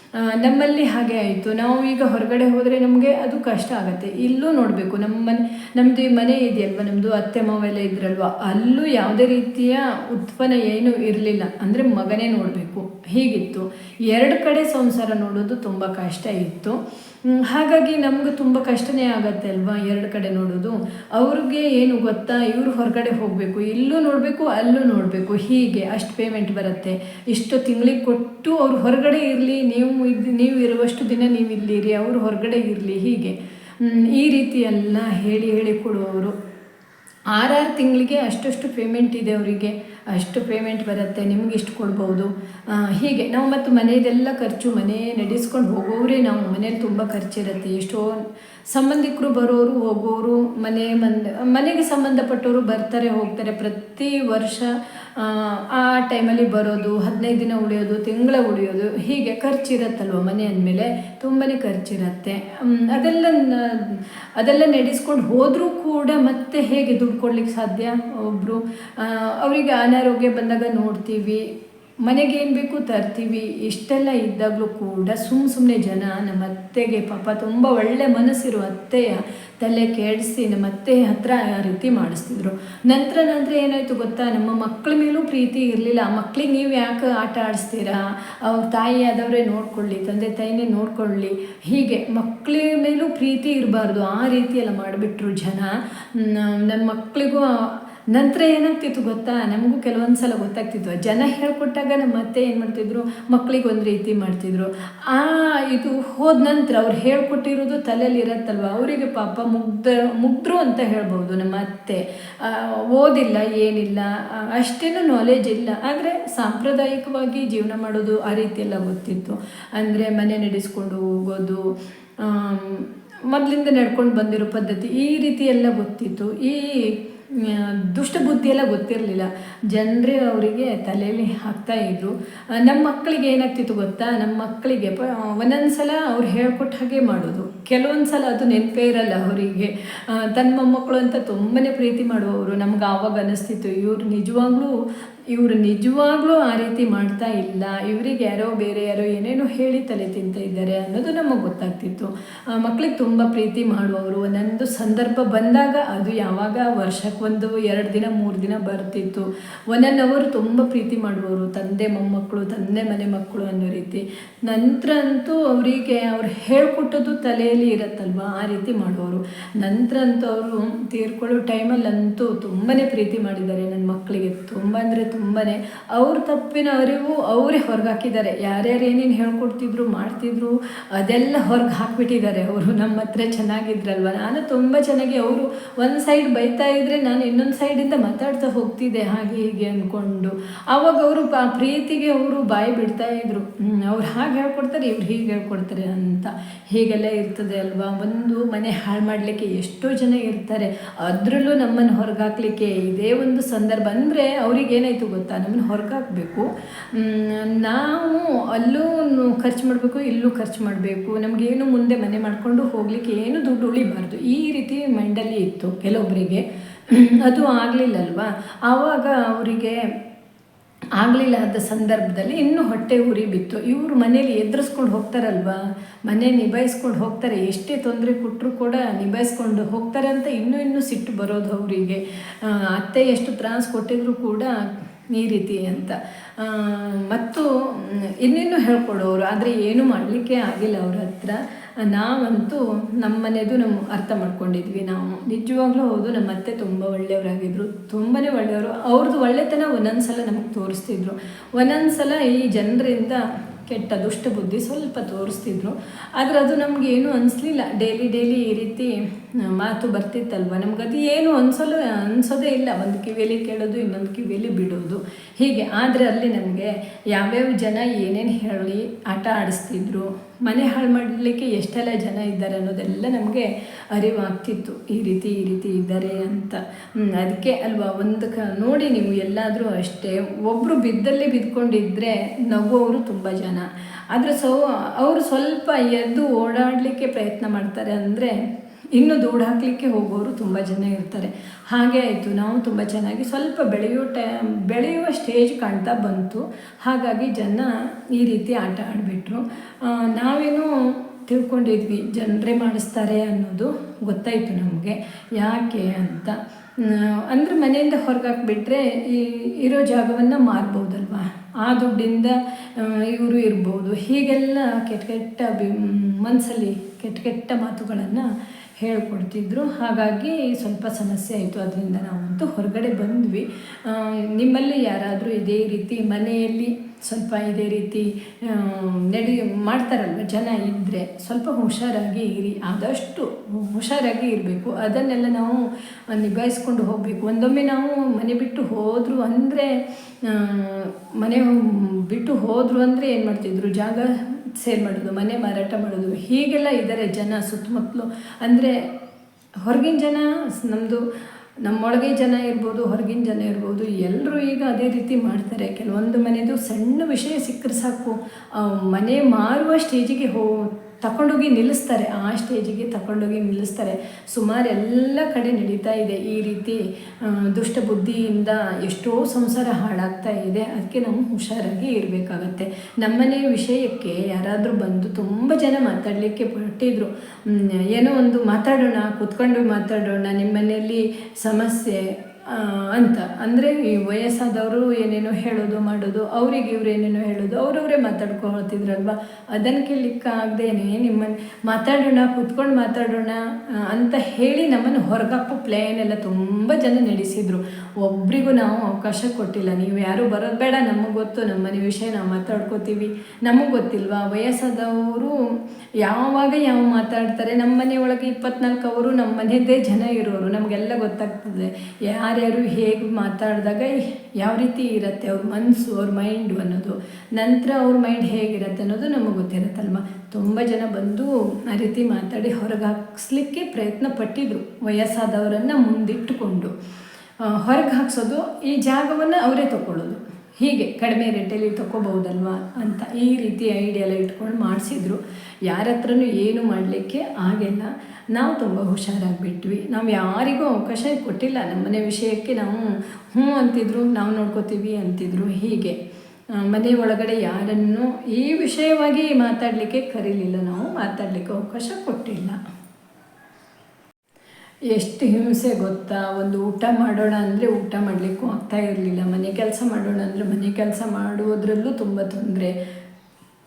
ನಮ್ಮಲ್ಲಿ ಹಾಗೆ ಆಯಿತು. ನಾವು ಈಗ ಹೊರಗಡೆ ಹೋದರೆ ನಮಗೆ ಅದು ಕಷ್ಟ ಆಗುತ್ತೆ. ಇಲ್ಲೂ ನೋಡಬೇಕು ನಮ್ಮ ಮನೆ ನಮ್ಮದು ಈ ಮನೆ ಇದೆಯಲ್ವ? ನಮ್ಮದು ಅತ್ತೆ ಮಾವೆಲ್ಲ ಇದ್ರಲ್ವ? ಅಲ್ಲೂ ಯಾವುದೇ ರೀತಿಯ ಉತ್ಪನ್ನ ಏನೂ ಇರಲಿಲ್ಲ. ಅಂದರೆ ಮಗನೇ ನೋಡಬೇಕು. ಹೀಗಿತ್ತು. ಎರಡು ಕಡೆ ಸಂಸಾರ ನೋಡೋದು ತುಂಬ ಕಷ್ಟ ಇತ್ತು. ಹಾಗಾಗಿ ನಮ್ಗೆ ತುಂಬ ಕಷ್ಟನೇ ಆಗತ್ತೆ ಅಲ್ವಾ ಎರಡು ಕಡೆ ನೋಡೋದು? ಅವ್ರಿಗೆ ಏನು ಗೊತ್ತಾ? ಇವರು ಹೊರಗಡೆ ಹೋಗಬೇಕು, ಇಲ್ಲೂ ನೋಡಬೇಕು, ಅಲ್ಲೂ ನೋಡಬೇಕು. ಹೀಗೆ ಅಷ್ಟು ಪೇಮೆಂಟ್ ಬರುತ್ತೆ. ಇಷ್ಟು ತಿಂಗಳಿಗೆ ಕೊಟ್ಟು ಅವ್ರು ಹೊರಗಡೆ ಇರಲಿ, ನೀವು ಇದು, ನೀವು ಇರುವಷ್ಟು ದಿನ ನೀವು ಇಲ್ಲಿರಿ, ಅವರು ಹೊರಗಡೆ ಇರಲಿ, ಹೀಗೆ. ಈ ರೀತಿ ಹೇಳಿ ಹೇಳಿ ಕೊಡುವವರು. ಆರಾರು ತಿಂಗಳಿಗೆ ಅಷ್ಟಷ್ಟು ಪೇಮೆಂಟ್ ಇದೆ ಅವರಿಗೆ. ಅಷ್ಟು ಪೇಮೆಂಟ್ ಬರುತ್ತೆ, ನಿಮ್ಗೆ ಇಷ್ಟು ಕೊಡ್ಬೋದು. ಹೀಗೆ ನಾವು ಮತ್ತು ಮನೆಯದೆಲ್ಲ ಖರ್ಚು ಮನೆ ನಡೆಸ್ಕೊಂಡು ಹೋಗೋರೇ ನಾವು, ಮನೇಲಿ ತುಂಬ ಖರ್ಚಿರುತ್ತೆ ಎಷ್ಟೋ ಸಂಬಂಧಿಕರು ಬರೋರು ಹೋಗೋರು ಮನೆ ಮನೆಗೆ ಸಂಬಂಧಪಟ್ಟವರು ಬರ್ತಾರೆ, ಹೋಗ್ತಾರೆ. ಪ್ರತಿ ವರ್ಷ ಆ, ಟೈಮಲ್ಲಿ ಬರೋದು ಹದಿನೈದು ದಿನ ಉಳಿಯೋದು ತಿಂಗಳ ಉಳಿಯೋದು ಹೀಗೆ ಖರ್ಚಿರತ್ತಲ್ವ ಮನೆ ಅಂದಮೇಲೆ? ತುಂಬಾ ಖರ್ಚಿರತ್ತೆ. ಅದೆಲ್ಲ ಅದೆಲ್ಲ ನಡೆಸ್ಕೊಂಡು ಹೋದರೂ ಕೂಡ ಮತ್ತೆ ಹೇಗೆ ದುಡ್ಡು ಕೊಡ್ಲಿಕ್ಕೆ ಸಾಧ್ಯ ಒಬ್ಬರು ಅವರಿಗೆ ಅನಾರೋಗ್ಯ ಬಂದಾಗ ನೋಡ್ತೀವಿ. ಮನೆಗೆ ಏನು ಬೇಕು ತರ್ತೀವಿ. ಇಷ್ಟೆಲ್ಲ ಇದ್ದಾಗಲೂ ಕೂಡ ಸುಮ್ಮ ಸುಮ್ಮನೆ ಜನ ನಮ್ಮ ಅತ್ತೆಗೆ ಪಾಪ ತುಂಬ ಒಳ್ಳೆ ಮನಸ್ಸಿರೋ ಅತ್ತೆಯ ತಲೆ ಕೆಡಿಸಿ ನಮ್ಮ ಅತ್ತೆ ಹತ್ರ ಆ ರೀತಿ ಮಾಡಿಸ್ತಿದ್ರು. ನಂತರ ನಂತರ ಏನಾಯಿತು ಗೊತ್ತಾ? ನಮ್ಮ ಮಕ್ಕಳ ಮೇಲೂ ಪ್ರೀತಿ ಇರಲಿಲ್ಲ. ಆ ಮಕ್ಳಿಗೆ ನೀವು ಯಾಕೆ ಆಟ ಆಡಿಸ್ತೀರಾ? ಅವ್ರ ತಾಯಿ ಆದವರೇ ನೋಡ್ಕೊಳ್ಳಿ, ತಂದೆ ತಾಯಿನೇ ನೋಡ್ಕೊಳ್ಳಿ. ಹೀಗೆ ಮಕ್ಕಳ ಮೇಲೂ ಪ್ರೀತಿ ಇರಬಾರ್ದು. ಆ ರೀತಿಯೆಲ್ಲ ಮಾಡಿಬಿಟ್ರು ಜನ. ನನ್ನ ಮಕ್ಕಳಿಗೂ ನಂತರ ಏನಾಗ್ತಿತ್ತು ಗೊತ್ತಾ? ನಮಗೂ ಕೆಲವೊಂದು ಸಲ ಗೊತ್ತಾಗ್ತಿತ್ತು. ಜನ ಹೇಳ್ಕೊಟ್ಟಾಗ ನಮ್ಮ ಅತ್ತೆ ಏನು ಮಾಡ್ತಿದ್ರು? ಮಕ್ಕಳಿಗೆ ಒಂದು ರೀತಿ ಮಾಡ್ತಿದ್ರು. ಆ ಇದು ಹೋದ ನಂತರ ಅವ್ರು ಹೇಳ್ಕೊಟ್ಟಿರೋದು ತಲೆಯಲ್ಲಿ ಇರತ್ತಲ್ವ? ಅವರಿಗೆ ಪಾಪ ಮುಗ್ಧ ಮುಗ್ಧರು ಅಂತ ಹೇಳ್ಬೋದು ನಮ್ಮ ಅತ್ತೆ ಓದಿಲ್ಲ, ಏನಿಲ್ಲ ಅಷ್ಟೇನು ನಾಲೆಜ್ ಇಲ್ಲ. ಆದರೆ ಸಾಂಪ್ರದಾಯಿಕವಾಗಿ ಜೀವನ ಮಾಡೋದು ಆ ರೀತಿಯೆಲ್ಲ ಗೊತ್ತಿತ್ತು. ಅಂದರೆ ಮನೆ ನಡೆಸ್ಕೊಂಡು ಹೋಗೋದು ಮೊದಲಿಂದ ನಡ್ಕೊಂಡು ಬಂದಿರೋ ಪದ್ಧತಿ ಈ ರೀತಿ ಎಲ್ಲ ಗೊತ್ತಿತ್ತು. ಈ ಆ, ದುಷ್ಟ ಬುದ್ಧಿ ಎಲ್ಲ ಗೊತ್ತಿರಲಿಲ್ಲ. ಜನರೇ ಅವರಿಗೆ ತಲೆಯಲ್ಲಿ ಹಾಕ್ತಾ ಇದ್ರು. ನಮ್ಮ ಮಕ್ಕಳಿಗೆ ಏನಾಗ್ತಿತ್ತು ಗೊತ್ತಾ? ನಮ್ಮ ಮಕ್ಕಳಿಗೆ ಪ ಒಂದೊಂದು ಸಲ ಅವ್ರು ಹೇಳ್ಕೊಟ್ಟ ಹಾಗೆ ಮಾಡೋದು. ಕೆಲವೊಂದು ಸಲ ಅದು ನೆನಪೇ ಇರಲ್ಲ ಅವರಿಗೆ. ತನ್ನ ಮೊಮ್ಮಕ್ಕಳು ಅಂತ ತುಂಬಾ ಪ್ರೀತಿ ಮಾಡುವವರು. ನಮ್ಗೆ ಆವಾಗ ಅನ್ನಿಸ್ತಿತ್ತು ಇವ್ರು ನಿಜವಾಗ್ಲೂ ಇವರು ನಿಜವಾಗ್ಲೂ ಆ ರೀತಿ ಮಾಡ್ತಾ ಇಲ್ಲ, ಇವರಿಗೆ ಯಾರೋ ಬೇರೆ ಯಾರೋ ಏನೇನೋ ಹೇಳಿ ತಲೆ ತಿಂತ ಇದ್ದಾರೆ ಅನ್ನೋದು ನಮಗೆ ಗೊತ್ತಾಗ್ತಿತ್ತು. ಮಕ್ಕಳಿಗೆ ತುಂಬ ಪ್ರೀತಿ ಮಾಡುವವರು. ಒಂದೊಂದು ಸಂದರ್ಭ ಬಂದಾಗ ಅದು ಯಾವಾಗ ವರ್ಷಕ್ಕೊಂದು ಎರಡು ದಿನ, ಮೂರು ದಿನ ಬರ್ತಿತ್ತು. ಒಂದೊಂದು ಅವರು ತುಂಬ ಪ್ರೀತಿ ಮಾಡುವವರು, ತಂದೆ ಮೊಮ್ಮಕ್ಕಳು ತಂದೆ, ಮನೆ ಮಕ್ಕಳು ಅನ್ನೋ ರೀತಿ. ನಂತರ ಅಂತೂ ಅವರಿಗೆ ಅವ್ರು ಹೇಳ್ಕೊಟ್ಟದ್ದು ತಲೆಯಲ್ಲಿ ಇರತ್ತಲ್ವ? ಆ ರೀತಿ ಮಾಡುವವರು. ನಂತರ ಅಂತೂ ಅವರು ತೀರ್ಕೊಳ್ಳೋ ಟೈಮಲ್ಲಂತೂ ತುಂಬಾ ಪ್ರೀತಿ ಮಾಡಿದ್ದಾರೆ ನನ್ನ ಮಕ್ಕಳಿಗೆ ತುಂಬ ಅಂದರೆ ತುಂಬಾ ಅವ್ರ ತಪ್ಪಿನ ಅರಿವು ಅವರೇ ಹೊರಗೆ ಹಾಕಿದ್ದಾರೆ ಯಾರ್ಯಾರು ಏನೇನು ಹೇಳ್ಕೊಡ್ತಿದ್ರು, ಮಾಡ್ತಿದ್ರು, ಅದೆಲ್ಲ ಹೊರಗೆ ಹಾಕ್ಬಿಟ್ಟಿದ್ದಾರೆ. ಅವರು ನಮ್ಮ ಹತ್ರ ಚೆನ್ನಾಗಿದ್ರಲ್ವ? ನಾನು ತುಂಬ ಚೆನ್ನಾಗಿ ಅವರು ಒಂದು ಸೈಡ್ ಬೈತಾ ಇದ್ದರೆ ನಾನು ಇನ್ನೊಂದು ಸೈಡಿಂದ ಮಾತಾಡ್ತಾ ಹೋಗ್ತಿದ್ದೆ. ಹಾಗೆ ಹೀಗೆ ಅಂದ್ಕೊಂಡು ಆವಾಗ ಅವರು ಪಾ ಪ್ರೀತಿಗೆ ಅವರು ಬಾಯಿ ಬಿಡ್ತಾ ಇದ್ರು. ಅವ್ರು ಹಾಗೆ ಹೇಳ್ಕೊಡ್ತಾರೆ, ಇವ್ರು ಹೀಗೆ ಹೇಳ್ಕೊಡ್ತಾರೆ ಅಂತ. ಹೀಗೆಲ್ಲ ಇರ್ತದೆ ಅಲ್ವಾ? ಒಂದು ಮನೆ ಹಾಳು ಮಾಡಲಿಕ್ಕೆ ಎಷ್ಟೋ ಜನ ಇರ್ತಾರೆ. ಅದರಲ್ಲೂ ನಮ್ಮನ್ನು ಹೊರಗಾಕ್ಲಿಕ್ಕೆ ಇದೇ ಒಂದು ಸಂದರ್ಭ. ಅಂದರೆ ಅವ್ರಿಗೆ ಏನಾಯಿತು? ಗೊತ್ತಾ? ನಮ್ಮನ್ನು ಹೊರಗಾಕಬೇಕು. ನಾವು ಅಲ್ಲೂ ಖರ್ಚು ಮಾಡಬೇಕು, ಇಲ್ಲೂ ಖರ್ಚು ಮಾಡಬೇಕು. ನಮಗೇನು ಮುಂದೆ ಮನೆ ಮಾಡಿಕೊಂಡು ಹೋಗಲಿಕ್ಕೆ ಏನು ದುಡ್ಡು ಉಳಿಬಾರ್ದು. ಈ ರೀತಿ ಮೈಂಡಲ್ಲಿ ಇತ್ತು ಕೆಲವೊಬ್ಬರಿಗೆ ಅದು ಆಗಲಿಲ್ಲಲ್ವಾ? ಆವಾಗ ಅವರಿಗೆ ಆಗಲಿಲ್ಲ ಆದ ಸಂದರ್ಭದಲ್ಲಿ ಇನ್ನೂ ಹೊಟ್ಟೆ ಉರಿ ಬಿತ್ತು. ಇವರು ಮನೇಲಿ ಎದುರಿಸ್ಕೊಂಡು ಹೋಗ್ತಾರಲ್ವಾ? ಮನೆ ನಿಭಾಯಿಸ್ಕೊಂಡು ಹೋಗ್ತಾರೆ. ಎಷ್ಟೇ ತೊಂದರೆ ಕೊಟ್ಟರು ಕೂಡ ನಿಭಾಯಿಸ್ಕೊಂಡು ಹೋಗ್ತಾರೆ ಅಂತ ಇನ್ನೂ ಇನ್ನೂ ಸಿಟ್ಟು ಬರೋದು ಅವರಿಗೆ. ಅತ್ತೆ ಎಷ್ಟು ತ್ರಾಸ್ ಕೊಟ್ಟಿದ್ರು ಕೂಡ ಈ ರೀತಿ ಅಂತ. ಮತ್ತು ಇನ್ನೇನು ಹೇಳ್ಕೊಡೋರು, ಆದರೆ ಏನು ಮಾಡಲಿಕ್ಕೆ ಆಗಿಲ್ಲ ಅವ್ರ ಹತ್ರ. ನಾವಂತೂ ನಮ್ಮ ಮನೆಯದು ನಮ್ಮ ಅರ್ಥ ಮಾಡ್ಕೊಂಡಿದ್ವಿ. ನಾವು ನಿಜವಾಗ್ಲೂ ಹೌದು, ನಮ್ಮ ಅತ್ತೆ ತುಂಬ ಒಳ್ಳೆಯವರಾಗಿದ್ದರು ತುಂಬಾ ಒಳ್ಳೆಯವರು. ಅವ್ರದ್ದು ಒಳ್ಳೆತನ ಒಂದೊಂದು ಸಲ ನಮಗೆ ತೋರಿಸ್ತಿದ್ರು. ಒಂದೊಂದು ಸಲ ಈ ಜನರಿಂದ ಕೆಟ್ಟ ದುಷ್ಟ ಬುದ್ಧಿ ಸ್ವಲ್ಪ ತೋರಿಸ್ತಿದ್ರು. ಆದರೆ ಅದು ನಮಗೇನು ಅನಿಸ್ಲಿಲ್ಲ. ಡೈಲಿ ಡೈಲಿ ಈ ರೀತಿ ಮಾತು ಬರ್ತಿತ್ತಲ್ವ? ಅದು ಏನು ಅನ್ಸಲು, ಅನ್ಸೋದೇ ಇಲ್ಲ. ಒಂದು ಕಿವಿಯಲ್ಲಿ ಕೇಳೋದು, ಇನ್ನೊಂದು ಕಿವಿಯಲ್ಲಿ ಬಿಡೋದು. ಹೀಗೆ ಆದರೆ ಅಲ್ಲಿ ನಮಗೆ ಯಾವ್ಯಾವ ಜನ ಏನೇನು ಹೇಳಿ ಆಟ ಆಡಿಸ್ತಿದ್ರು, ಮನೆ ಹಾಳು ಮಾಡಲಿಕ್ಕೆ ಎಷ್ಟೆಲ್ಲ ಜನ ಇದ್ದಾರೆ ಅನ್ನೋದೆಲ್ಲ ನಮಗೆ ಅರಿವಾಗ್ತಿತ್ತು. ಈ ರೀತಿ ಈ ರೀತಿ ಇದ್ದಾರೆ ಅಂತ. ಅದಕ್ಕೆ ಅಲ್ವಾ, ಒಂದು ಕ, ನೋಡಿ ನೀವು ಎಲ್ಲಾದರೂ ಅಷ್ಟೇ ಒಬ್ಬರು ಬಿದ್ದಲ್ಲಿ ಬಿದ್ಕೊಂಡಿದ್ರೆ ನಗುವವರು ತುಂಬ ಜನ. ಆದರೆ ಸೊ, ಅವರು ಸ್ವಲ್ಪ ಎದ್ದು ಓಡಾಡಲಿಕ್ಕೆ ಪ್ರಯತ್ನ ಮಾಡ್ತಾರೆ ಅಂದರೆ ಇನ್ನು ದೂಡ ಹಾಕಲಿಕ್ಕೆ ಹೋಗೋರು ತುಂಬ ಜನ ಇರ್ತಾರೆ. ಹಾಗೆ ಆಯಿತು, ನಾವು ತುಂಬ ಚೆನ್ನಾಗಿ ಸ್ವಲ್ಪ ಬೆಳೆಯೋ ಟೈಮ್ ಬೆಳೆಯುವ ಸ್ಟೇಜ್ ಕಾಣ್ತಾ ಬಂತು. ಹಾಗಾಗಿ ಜನ ಈ ರೀತಿ ಆಟ ಆಡಿಬಿಟ್ರು. ನಾವೇನು ತಿಳ್ಕೊಂಡಿದ್ವಿ, ಜನರೇ ಮಾಡಿಸ್ತಾರೆ ಅನ್ನೋದು ಗೊತ್ತಾಯಿತು ನಮಗೆ. ಯಾಕೆ ಅಂತ. ಅಂದರೆ ಮನೆಯಿಂದ ಹೊರಗಾಕ್ಬಿಟ್ರೆ ಈ, ಇರೋ ಜಾಗವನ್ನು ಮಾರ್ಬೋದಲ್ವಾ? ಆ ದುಡ್ಡಿಂದ ಇವರು ಇರ್ಬೋದು. ಹೀಗೆಲ್ಲ ಕೆಟ್ಟ ಕೆಟ್ಟ ಬಿ ಮನಸ್ಸಲ್ಲಿ ಕೆಟ್ಟ ಕೆಟ್ಟ ಮಾತುಗಳನ್ನು ಹೇಳ್ಕೊಡ್ತಿದ್ರು. ಹಾಗಾಗಿ ಸ್ವಲ್ಪ ಸಮಸ್ಯೆ ಆಯಿತು. ಅದರಿಂದ ನಾವಂತೂ ಹೊರಗಡೆ ಬಂದ್ವಿ. ನಿಮ್ಮಲ್ಲಿ ಯಾರಾದರೂ ಇದೇ ರೀತಿ ಮನೆಯಲ್ಲಿ ಸ್ವಲ್ಪ ಇದೇ ರೀತಿ ನಡಿ ಮಾಡ್ತಾರಲ್ವ? ಜನ ಇದ್ದರೆ ಸ್ವಲ್ಪ ಹುಷಾರಾಗಿ ಇರಿ. ಆದಷ್ಟು ಹುಷಾರಾಗಿ ಇರಬೇಕು. ಅದನ್ನೆಲ್ಲ ನಾವು ನಿಭಾಯಿಸ್ಕೊಂಡು ಹೋಗಬೇಕು. ಒಂದೊಮ್ಮೆ ನಾವು ಮನೆ ಬಿಟ್ಟು ಹೋದರು ಅಂದರೆ ಮನೆ ಬಿಟ್ಟು ಹೋದರು ಅಂದರೆ ಏನು ಮಾಡ್ತಿದ್ರು? ಜಾಗ ಸೇಲ್ ಮಾಡೋದು, ಮನೆ ಮಾರಾಟ ಮಾಡೋದು, ಹೀಗೆಲ್ಲ ಇದ್ದಾರೆ ಜನ ಸುತ್ತಮುತ್ತಲು. ಅಂದರೆ ಹೊರಗಿನ ಜನ ನಮ್ಮದು ನಮ್ಮೊಳಗೆ ಜನ ಇರ್ಬೋದು, ಹೊರಗಿನ ಜನ ಇರ್ಬೋದು ಎಲ್ಲರೂ ಈಗ ಅದೇ ರೀತಿ ಮಾಡ್ತಾರೆ. ಕೆಲವೊಂದು ಮನೆಯದು ಸಣ್ಣ ವಿಷಯ ಸಿಕ್ಕರೆ ಸಾಕು. ಮನೆ ಮಾರುವ ಸ್ಟೇಜಿಗೆ ಹೋ ತಗೊಂಡೋಗಿ ನಿಲ್ಲಿಸ್ತಾರೆ. ಆ ಸ್ಟೇಜಿಗೆ ತಗೊಂಡೋಗಿ ನಿಲ್ಲಿಸ್ತಾರೆ. ಸುಮಾರು ಎಲ್ಲ ಕಡೆ ನಡೀತಾ ಇದೆ. ಈ ರೀತಿ ದುಷ್ಟ ಬುದ್ಧಿಯಿಂದ ಎಷ್ಟೋ ಸಂಸಾರ ಹಾಳಾಗ್ತಾ ಇದೆ. ಅದಕ್ಕೆ ನಾವು ಹುಷಾರಾಗಿ ಇರಬೇಕಾಗತ್ತೆ. ನಮ್ಮನೆ ವಿಷಯಕ್ಕೆ ಯಾರಾದರೂ ಬಂದು ತುಂಬ ಜನ ಮಾತಾಡಲಿಕ್ಕೆ ಹೊರಟಿದ್ರು. ಏನೋ ಒಂದು ಮಾತಾಡೋಣ, ಕೂತ್ಕೊಂಡು ಮಾತಾಡೋಣ ನಿಮ್ಮನೆಯಲ್ಲಿ ಸಮಸ್ಯೆ ಅಂತ. ಅಂದರೆ ಈ ವಯಸ್ಸಾದವರು ಏನೇನೋ ಹೇಳೋದು, ಮಾಡೋದು, ಅವ್ರಿಗೆ ಇವ್ರು ಏನೇನೋ ಹೇಳೋದು, ಅವ್ರವರೇ ಮಾತಾಡ್ಕೊಳ್ತಿದ್ರಲ್ವ ಅದನ್ನು ಕೇಳಲಿಕ್ಕಾಗ್ದೇನೆ ನಿಮ್ಮನ್ನು ಮಾತಾಡೋಣ, ಕೂತ್ಕೊಂಡು ಮಾತಾಡೋಣ ಅಂತ ಹೇಳಿ ನಮ್ಮನ್ನು ಹೊರಗಾಕೋ ಪ್ಲ್ಯಾನ್ ಎಲ್ಲ ತುಂಬ ಜನ ನಡೆಸಿದ್ರು. ಒಬ್ರಿಗೂ ನಾವು ಅವಕಾಶ ಕೊಟ್ಟಿಲ್ಲ. ನೀವು ಯಾರೂ ಬರೋದು ಬೇಡ, ನಮಗೆ ಗೊತ್ತು ನಮ್ಮ ಮನೆ ವಿಷಯ ನಾವು ಮಾತಾಡ್ಕೋತೀವಿ. ನಮಗೆ ಗೊತ್ತಿಲ್ವಾ? ವಯಸ್ಸಾದವರು ಯಾವಾಗ ಯಾವ ಮಾತಾಡ್ತಾರೆ? ನಮ್ಮ ಮನೆ ಒಳಗೆ ಇಪ್ಪತ್ನಾಲ್ಕು ಅವರು ನಮ್ಮ ಮನೆಯದೇ ಜನ ಇರೋರು. ನಮಗೆಲ್ಲ ಗೊತ್ತಾಗ್ತದೆ. ಯಾರ್ಯಾರು ಹೇಗೆ ಮಾತಾಡಿದಾಗ ಯಾವ ರೀತಿ ಇರುತ್ತೆ ಅವ್ರ ಮನಸ್ಸು ಅವ್ರ ಮೈಂಡು ಅನ್ನೋದು. ನಂತರ ಅವ್ರ ಮೈಂಡ್ ಹೇಗಿರುತ್ತೆ ಅನ್ನೋದು ನಮಗೆ ಗೊತ್ತಿರುತ್ತಲ್ವ? ತುಂಬ ಜನ ಬಂದು ಆ ರೀತಿ ಮಾತಾಡಿ ಹೊರಗೆ ಹಾಕ್ಸ್ಲಿಕ್ಕೆ ಪ್ರಯತ್ನ ಪಟ್ಟಿದ್ರು ವಯಸ್ಸಾದವರನ್ನು ಮುಂದಿಟ್ಟುಕೊಂಡು ಹೊರಗೆ ಹಾಕ್ಸೋದು ಈ ಜಾಗವನ್ನು ಅವರೇ ತಗೊಳ್ಳೋದು ಹೀಗೆ ಕಡಿಮೆ ರೇಟಲ್ಲಿ ತಗೋಬಹುದಲ್ವಾ ಅಂತ ಈ ರೀತಿ ಐಡಿಯಾ ಎಲ್ಲ ಇಟ್ಕೊಂಡು ಮಾಡಿಸಿದ್ರು. ಯಾರ ಹತ್ರನೂ ಏನು ಮಾಡಲಿಕ್ಕೆ ಆಗಿಲ್ಲ. ನಾವು ತುಂಬ ಹುಷಾರಾಗಿಬಿಟ್ವಿ. ನಾವು ಯಾರಿಗೂ ಅವಕಾಶ ಕೊಟ್ಟಿಲ್ಲ. ನಮ್ಮನೆ ವಿಷಯಕ್ಕೆ ನಾವು ಹ್ಞೂ ಅಂತಿದ್ರು, ನಾವು ನೋಡ್ಕೋತೀವಿ ಅಂತಿದ್ರು ಹೀಗೆ. ಮನೆ ಒಳಗಡೆ ಯಾರನ್ನು ಈ ವಿಷಯವಾಗಿ ಮಾತಾಡಲಿಕ್ಕೆ ಕರೀಲಿಲ್ಲ. ನಾವು ಮಾತಾಡಲಿಕ್ಕೆ ಅವಕಾಶ ಕೊಟ್ಟಿಲ್ಲ. ಎಷ್ಟು ಹಿಂಸೆ ಗೊತ್ತಾ? ಒಂದು ಊಟ ಮಾಡೋಣ ಅಂದರೆ ಊಟ ಮಾಡಲಿಕ್ಕೂ ಆಗ್ತಾ ಇರಲಿಲ್ಲ. ಮನೆ ಕೆಲಸ ಮಾಡೋಣ ಅಂದರೆ ಮನೆ ಕೆಲಸ ಮಾಡುವುದರಲ್ಲೂ ತುಂಬ ತೊಂದರೆ.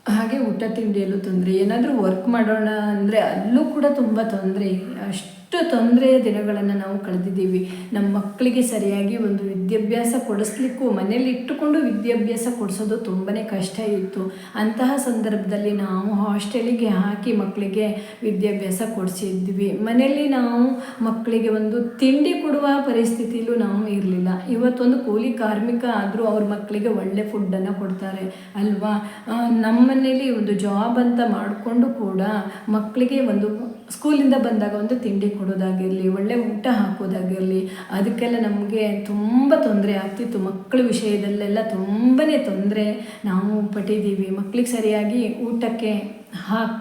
ಹಾಗೆ ಊಟ ತಿಂಡಿಯಲ್ಲೂ ತೊಂದರೆ ಏನಾದರೂ ವರ್ಕ್ ಮಾಡೋಣ ಅಂದರೆ ಅಲ್ಲೂ ಕೂಡ ತುಂಬ ತೊಂದರೆ ಅಷ್ಟು ತೊಂದರೆಯ ದಿನಗಳನ್ನು ನಾವು ಕಳೆದಿದ್ದೀವಿ. ನಮ್ಮ ಮಕ್ಕಳಿಗೆ ಸರಿಯಾಗಿ ಒಂದು ವಿದ್ಯಾಭ್ಯಾಸ ಕೊಡಿಸ್ಲಿಕ್ಕೂ, ಮನೇಲಿ ಇಟ್ಟುಕೊಂಡು ವಿದ್ಯಾಭ್ಯಾಸ ಕೊಡಿಸೋದು ತುಂಬಾ ಕಷ್ಟ ಇತ್ತು. ಅಂತಹ ಸಂದರ್ಭದಲ್ಲಿ ನಾವು ಹಾಸ್ಟೆಲಿಗೆ ಹಾಕಿ ಮಕ್ಕಳಿಗೆ ವಿದ್ಯಾಭ್ಯಾಸ ಕೊಡಿಸಿದ್ವಿ. ಮನೆಯಲ್ಲಿ ನಾವು ಮಕ್ಕಳಿಗೆ ಒಂದು ತಿಂಡಿ ಕೊಡುವ ಪರಿಸ್ಥಿತಿಲೂ ನಾವು ಇರಲಿಲ್ಲ. ಇವತ್ತೊಂದು ಕೂಲಿ ಕಾರ್ಮಿಕ ಆದರೂ ಅವ್ರ ಮಕ್ಕಳಿಗೆ ಒಳ್ಳೆ ಫುಡ್ಡನ್ನು ಕೊಡ್ತಾರೆ ಅಲ್ವಾ? ನಮ್ಮ ಮನೇಲಿ ಒಂದು ಜಾಬ್ ಅಂತ ಮಾಡಿಕೊಂಡು ಕೂಡ ಮಕ್ಕಳಿಗೆ ಒಂದು ಸ್ಕೂಲಿಂದ ಬಂದಾಗ ಒಂದು ತಿಂಡಿ ಕೊಡೋದಾಗಿರಲಿ, ಒಳ್ಳೆ ಊಟ ಹಾಕೋದಾಗಿರಲಿ, ಅದಕ್ಕೆಲ್ಲ ನಮಗೆ ತುಂಬ ತೊಂದರೆ ಆಗ್ತಿತ್ತು. ಮಕ್ಕಳ ವಿಷಯದಲ್ಲೆಲ್ಲ ತುಂಬಾ ತೊಂದರೆ. ನಾವು ಪಟ್ಟಿದ್ದೀವಿ ಮಕ್ಕಳಿಗೆ ಸರಿಯಾಗಿ ಊಟಕ್ಕೆ ಹಾಕ್,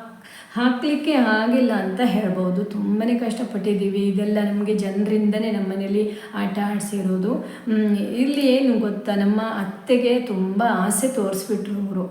ಹಾಕಲಿಕ್ಕೆ ಆಗಿಲ್ಲ ಅಂತ ಹೇಳ್ಬೋದು. ತುಂಬಾ ಕಷ್ಟಪಟ್ಟಿದ್ದೀವಿ ಇದೆಲ್ಲ ನಮಗೆ ಜನರಿಂದನೇ ನಮ್ಮ ಮನೇಲಿ ಆಟ ಆಡಿಸಿರೋದು. ಇಲ್ಲಿ ಏನು ಗೊತ್ತಾ, ನಮ್ಮ ಅತ್ತೆಗೆ ತುಂಬ ಆಸೆ ತೋರಿಸ್ಬಿಟ್ರು. ಅವರು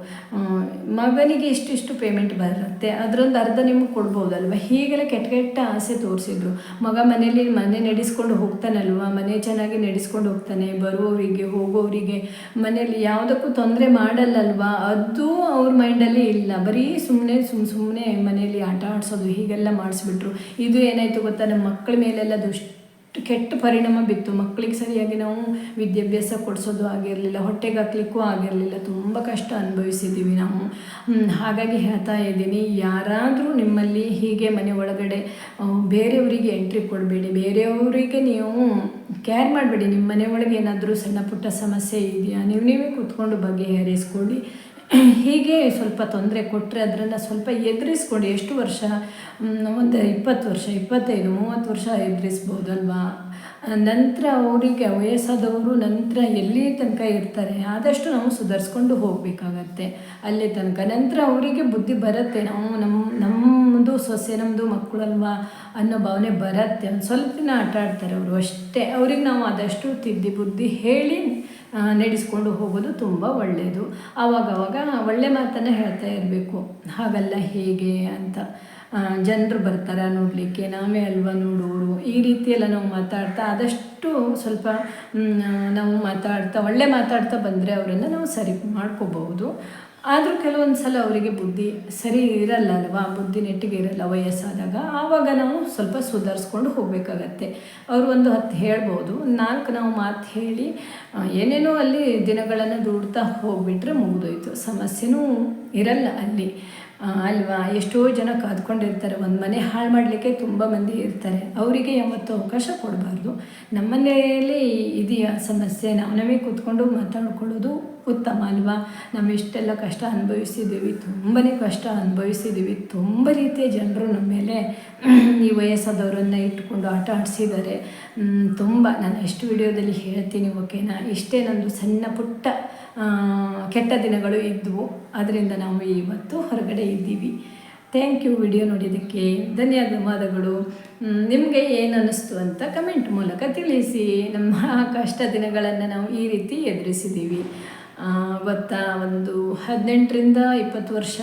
ಮಗನಿಗೆ ಇಷ್ಟಿಷ್ಟು ಪೇಮೆಂಟ್ ಬರುತ್ತೆ. ಅದರೊಂದು ಅರ್ಧ ನಿಮಗೆ ಕೊಡ್ಬೋದಲ್ವ? ಹೀಗೆಲ್ಲ ಕೆಟ್ಟ ಕೆಟ್ಟ ಆಸೆ ತೋರಿಸಿದ್ರು. ಮಗ ಮನೇಲಿ ಮನೆ ನಡೆಸ್ಕೊಂಡು ಹೋಗ್ತಾನಲ್ವ? ಮನೆ ಚೆನ್ನಾಗಿ ನಡೆಸ್ಕೊಂಡು ಹೋಗ್ತಾನೆ, ಬರುವವರಿಗೆ, ಹೋಗೋವರಿಗೆ. ಮನೇಲಿ ಯಾವುದಕ್ಕೂ ತೊಂದರೆ ಮಾಡಲ್ಲಲ್ವಾ? ಅದು ಅವ್ರ ಮೈಂಡಲ್ಲಿ ಇಲ್ಲ. ಬರೀ ಸುಮ್ಮನೆ ಸುಮ್ಮ ಸುಮ್ಮನೆ ಮನೆಯಲ್ಲಿ ಆಟ ಆಡಿಸೋದು, ಹೀಗೆಲ್ಲ ಮಾಡಿಸ್ಬಿಟ್ರು. ಇದು ಏನಾಯಿತು ಗೊತ್ತಾ? ನಮ್ಮ ಮಕ್ಕಳ ಮೇಲೆಲ್ಲ ದುಷ್ಟ ಕೆಟ್ಟ ಪರಿಣಾಮ ಬಿತ್ತು. ಮಕ್ಕಳಿಗೆ ಸರಿಯಾಗಿ ನಾವು ವಿದ್ಯಾಭ್ಯಾಸ ಕೊಡಿಸೋದು ಆಗಿರಲಿಲ್ಲ, ಹೊಟ್ಟೆಗೆ ಹಾಕ್ಲಿಕ್ಕೂ ಆಗಿರಲಿಲ್ಲ. ತುಂಬ ಕಷ್ಟ ಅನುಭವಿಸಿದ್ದೀವಿ ನಾವು. ಹಾಗಾಗಿ ಹೇಳ್ತಾ ಇದ್ದೀನಿ, ಯಾರಾದರೂ ನಿಮ್ಮಲ್ಲಿ ಹೀಗೆ ಮನೆ ಒಳಗಡೆ ಬೇರೆಯವರಿಗೆ ಎಂಟ್ರಿ ಕೊಡಬೇಡಿ. ಬೇರೆಯವರಿಗೆ ನೀವು ಕೇರ್ ಮಾಡಬೇಡಿ. ನಿಮ್ಮ ಮನೆ ಒಳಗೆ ಏನಾದರೂ ಸಣ್ಣ ಪುಟ್ಟ ಸಮಸ್ಯೆ ಇದೆಯಾ, ನೀವು ನೀವೇ ಕೂತ್ಕೊಂಡು ಬಗೆಹರಿಸ್ಕೊಳ್ಳಿ. ಹೀಗೆ ಸ್ವಲ್ಪ ತೊಂದರೆ ಕೊಟ್ಟರೆ ಅದನ್ನು ಸ್ವಲ್ಪ ಎದುರಿಸ್ಕೊಂಡು ಎಷ್ಟು ವರ್ಷ ಒಂದು ಇಪ್ಪತ್ತು ವರ್ಷ, ಇಪ್ಪತ್ತೈದು, ಮೂವತ್ತು ವರ್ಷ ಎದುರಿಸ್ಬೋದಲ್ವಾ? ನಂತರ ಅವರಿಗೆ ವಯಸ್ಸಾದವರು ನಂತರ ಎಲ್ಲಿ ತನಕ ಇರ್ತಾರೆ, ಆದಷ್ಟು ನಾವು ಸುಧಾರಿಸ್ಕೊಂಡು ಹೋಗಬೇಕಾಗತ್ತೆ. ಅಲ್ಲಿ ತನಕ. ನಂತರ ಅವರಿಗೆ ಬುದ್ಧಿ ಬರುತ್ತೆ, ನಾವು ನಮ್ಮ ನಮ್ಮದು ಸೊಸೆ ನಮ್ಮದು ಮಕ್ಕಳಲ್ವಾ ಅನ್ನೋ ಭಾವನೆ ಬರುತ್ತೆ. ಒಂದು ಸ್ವಲ್ಪ ಆಟ ಆಡ್ತಾರೆ ಅವರು ಅಷ್ಟೇ. ಅವ್ರಿಗೆ ನಾವು ಆದಷ್ಟು ತಿದ್ದಿ ಬುದ್ಧಿ ಹೇಳಿ ನಡೆಸ್ಕೊಂಡು ಹೋಗೋದು ತುಂಬ ಒಳ್ಳೆಯದು ಆವಾಗವಾಗ ಒಳ್ಳೆ ಮಾತನ್ನು ಹೇಳ್ತಾ ಇರಬೇಕು. ಹಾಗೆಲ್ಲ ಹೇಗೆ ಅಂತ. ಜನರು ಬರ್ತಾರೆ ನೋಡಲಿಕ್ಕೆ, ನಾವೇ ಅಲ್ವಾ ನೋಡೋರು? ಈ ರೀತಿಯೆಲ್ಲ ನಾವು ಮಾತಾಡ್ತಾ ಆದಷ್ಟು ಸ್ವಲ್ಪ ನಾವು ಮಾತಾಡ್ತಾ, ಒಳ್ಳೆ ಮಾತಾಡ್ತಾ ಬಂದರೆ ಅವರನ್ನು ನಾವು ಸರಿ ಮಾಡ್ಕೋಬಹುದು. ಆದರೂ ಕೆಲವೊಂದು ಸಲ ಅವರಿಗೆ ಬುದ್ಧಿ ಸರಿ ಇರಲ್ಲ ಅಲ್ವಾ ಬುದ್ಧಿ ನೆಟ್ಟಿಗೆ ಇರಲ್ಲ ವಯಸ್ಸಾದಾಗ. ಆವಾಗ ನಾವು ಸ್ವಲ್ಪ ಸುಧಾರಿಸ್ಕೊಂಡು ಹೋಗಬೇಕಾಗತ್ತೆ. ಅವರು ಒಂದು ಹತ್ತು ಹೇಳ್ಬೋದು. ನಾಲ್ಕು ನಾವು ಮಾತು ಹೇಳಿ ಏನೇನೋ ಅಲ್ಲಿ ದಿನಗಳನ್ನು ದೂಡ್ತಾ ಹೋಗ್ಬಿಟ್ರೆ ಮುಗಿದೋಯ್ತು. ಸಮಸ್ಯೆನೂ ಇರಲ್ಲ ಅಲ್ಲಿ. ಅಲ್ವಾ? ಎಷ್ಟೋ ಜನ ಕಾದ್ಕೊಂಡಿರ್ತಾರೆ. ಒಂದು ಮನೆ ಹಾಳು ಮಾಡಲಿಕ್ಕೆ ತುಂಬ ಮಂದಿ ಇರ್ತಾರೆ. ಅವರಿಗೆ ಯಾವತ್ತೂ ಅವಕಾಶ ಕೊಡಬಾರ್ದು. ನಮ್ಮ ಮನೆಯಲ್ಲಿ ಇದೆಯಾ ಸಮಸ್ಯೆ? ನಾವು ನಮಗೆ ಕೂತ್ಕೊಂಡು ಮಾತಾಡ್ಕೊಳ್ಳೋದು ಉತ್ತಮ ಅಲ್ವಾ? ನಾವು ಇಷ್ಟೆಲ್ಲ ಕಷ್ಟ ಅನುಭವಿಸಿದ್ದೀವಿ ತುಂಬಾ ಕಷ್ಟ ಅನುಭವಿಸಿದ್ದೀವಿ. ತುಂಬ ರೀತಿಯ ಜನರು ನಮ್ಮ ಮೇಲೆ ಈ ವಯಸ್ಸಾದವರನ್ನು ಇಟ್ಕೊಂಡು ಆಟ ಆಡಿಸಿದ್ದಾರೆ. ತುಂಬ. ನಾನು ಎಷ್ಟು ವಿಡಿಯೋದಲ್ಲಿ ಹೇಳ್ತೀನಿ, ಓಕೆನಾ? ಇಷ್ಟೇ ನಂದು ಸಣ್ಣ ಪುಟ್ಟ ಕೆಟ್ಟ ದಿನಗಳು ಇದ್ದವು ಅದರಿಂದ ನಾವು ಇವತ್ತು ಹೊರಗಡೆ ಇದ್ದೀವಿ. ಥ್ಯಾಂಕ್ ಯು ವಿಡಿಯೋ ನೋಡಿದ್ದಕ್ಕೆ. ಧನ್ಯವಾದಗಳು. ನಿಮಗೆ ಏನು ಅನ್ನಿಸ್ತು ಅಂತ ಕಮೆಂಟ್ ಮೂಲಕ ತಿಳಿಸಿ. ನಮ್ಮ ಕಷ್ಟ ದಿನಗಳನ್ನು ನಾವು ಈ ರೀತಿ ಎದುರಿಸಿದ್ದೀವಿ. ಗೊತ್ತಾ ಒಂದು ಹದಿನೆಂಟರಿಂದ ಇಪ್ಪತ್ತು ವರ್ಷ,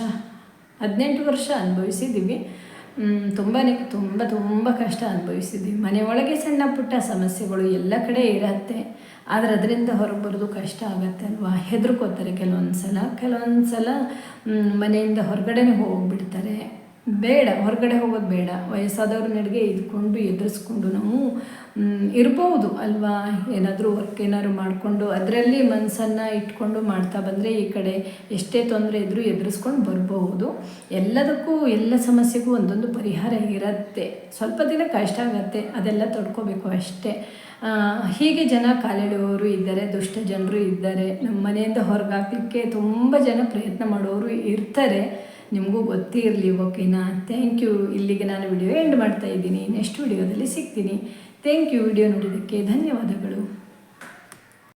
ಹದಿನೆಂಟು ವರ್ಷ ಅನುಭವಿಸಿದ್ದೀವಿ. ತುಂಬಾ ತುಂಬ ತುಂಬ ಕಷ್ಟ ಅನುಭವಿಸಿದ್ದೀವಿ. ಮನೆಯೊಳಗೆ ಸಣ್ಣ ಪುಟ್ಟ ಸಮಸ್ಯೆಗಳು ಎಲ್ಲ ಕಡೆ ಇರತ್ತೆ. ಆದರೆ ಅದರಿಂದ ಹೊರಗೆ ಬರೋದು ಕಷ್ಟ ಆಗತ್ತೆ ಅಲ್ವಾ? ಹೆದರ್ಕೋತಾರೆ ಕೆಲವೊಂದು ಸಲ ಕೆಲವೊಂದು ಸಲ ಮನೆಯಿಂದ ಹೊರಗಡೆನೇ ಹೋಗ್ಬಿಡ್ತಾರೆ. ಬೇಡ, ಹೊರಗಡೆ ಹೋಗೋದು ಬೇಡ. ವಯಸ್ಸಾದವ್ರ ನಡುಗೆ ಇದ್ಕೊಂಡು, ಎದುರಿಸ್ಕೊಂಡು ನಾವು ಇರಬಹುದು ಅಲ್ವಾ? ಏನಾದರೂ ವರ್ಕ್ ಏನಾದ್ರು ಮಾಡಿಕೊಂಡು, ಅದರಲ್ಲಿ ಮನಸ್ಸನ್ನು ಇಟ್ಕೊಂಡು ಮಾಡ್ತಾ ಬಂದರೆ ಈ ಕಡೆ ಎಷ್ಟೇ ತೊಂದರೆ ಇದ್ದರೂ ಎದುರಿಸ್ಕೊಂಡು ಬರಬಹುದು. ಎಲ್ಲದಕ್ಕೂ, ಎಲ್ಲ ಸಮಸ್ಯೆಗೂ ಒಂದೊಂದು ಪರಿಹಾರ ಇರುತ್ತೆ. ಸ್ವಲ್ಪ ದಿನ ಕಷ್ಟ ಆಗುತ್ತೆ, ಅದೆಲ್ಲ ತೊಡ್ಕೋಬೇಕು ಅಷ್ಟೇ. ಹೀಗೆ ಜನ ಕಾಲೆಳೆಯುವವರು ಇದ್ದಾರೆ, ದುಷ್ಟ ಜನರು ಇದ್ದಾರೆ. ನಮ್ಮ ಮನೆಯಿಂದ ಹೊರಗಾಕಲಿಕ್ಕೆ ತುಂಬ ಜನ ಪ್ರಯತ್ನ ಮಾಡೋರು ಇರ್ತಾರೆ. ನಿಮಗೂ ಗೊತ್ತೇ ಇರಲಿ ಓಕೆನಾ? ಥ್ಯಾಂಕ್ ಯು ಇಲ್ಲಿಗೆ ನಾನು ವಿಡಿಯೋ ಎಂಡ್ ಮಾಡ್ತಾ ಇದ್ದೀನಿ. ನೆಕ್ಸ್ಟ್ ವಿಡಿಯೋದಲ್ಲಿ ಸಿಗ್ತೀನಿ. ಥ್ಯಾಂಕ್ ಯು ವಿಡಿಯೋ ನೋಡಿದ್ದಕ್ಕೆ ಧನ್ಯವಾದಗಳು.